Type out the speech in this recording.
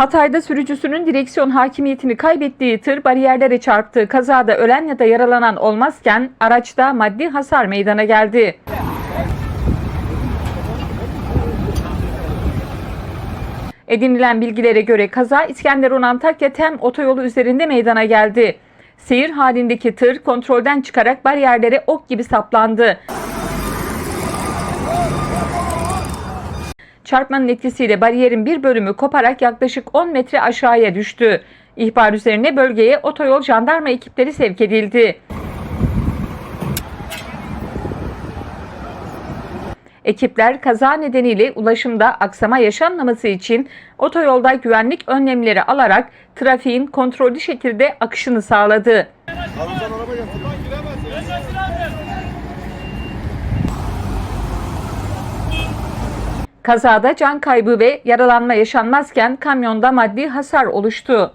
Hatay'da sürücüsünün direksiyon hakimiyetini kaybettiği tır bariyerlere çarptı. Kazada ölen ya da yaralanan olmazken araçta maddi hasar meydana geldi. Edinilen bilgilere göre kaza İskenderun Antakya Tem otoyolu üzerinde meydana geldi. Seyir halindeki tır kontrolden çıkarak bariyerlere ok gibi saplandı. Çarpmanın etkisiyle bariyerin bir bölümü koparak yaklaşık 10 metre aşağıya düştü. İhbar üzerine bölgeye otoyol jandarma ekipleri sevk edildi. Ekipler kaza nedeniyle ulaşımda aksama yaşanmaması için otoyolda güvenlik önlemleri alarak trafiğin kontrollü şekilde akışını sağladı. Kazada can kaybı ve yaralanma yaşanmazken kamyonda maddi hasar oluştu.